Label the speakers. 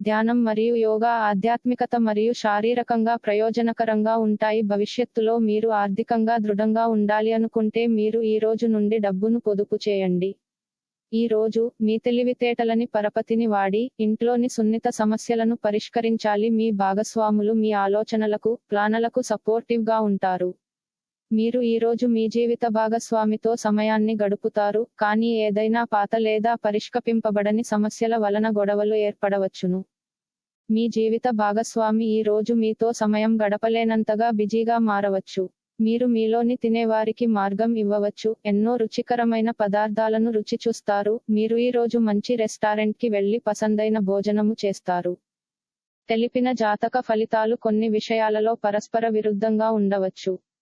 Speaker 1: ధ్యానం మరియు యోగా ఆధ్యాత్మికత మరియు శారీరకంగా ప్రయోజనకరంగా ఉంటాయి. భవిష్యత్తులో మీరు ఆర్థికంగా దృఢంగా ఉండాలి అనుకుంటే మీరు ఈ రోజు నుండి డబ్బును పొదుపు చేయండి. ఈ రోజు మీ తెలివితేటలని పరపతిని వాడి ఇంట్లోని సున్నిత సమస్యలను పరిష్కరించాలి. మీ భాగస్వాములు మీ ఆలోచనలకు ప్లానలకు సపోర్టివ్గా ఉంటారు. మీరు ఈ రోజు మీ జీవిత భాగస్వామితో సమయాన్ని గడుపుతారు కానీ ఏదైనా పాత లేదా పరిష్కపింపబడని సమస్యల వలన గొడవలు ఏర్పడవచ్చును. మీ జీవిత భాగస్వామి ఈ రోజు మీతో సమయం గడపలేనంతగా బిజీగా మారవచ్చు. మీరు మీలోని తినేవారికి మార్గం ఇవ్వవచ్చు ఎన్నో రుచికరమైన పదార్థాలను రుచి చూస్తారు మీరు ఈ రోజు మంచి రెస్టారెంట్కి వెళ్ళి పసందైన భోజనము చేస్తారు. తెలిపిన జాతక ఫలితాలు కొన్ని విషయాలలో పరస్పర విరుద్ధంగా ఉండవచ్చు.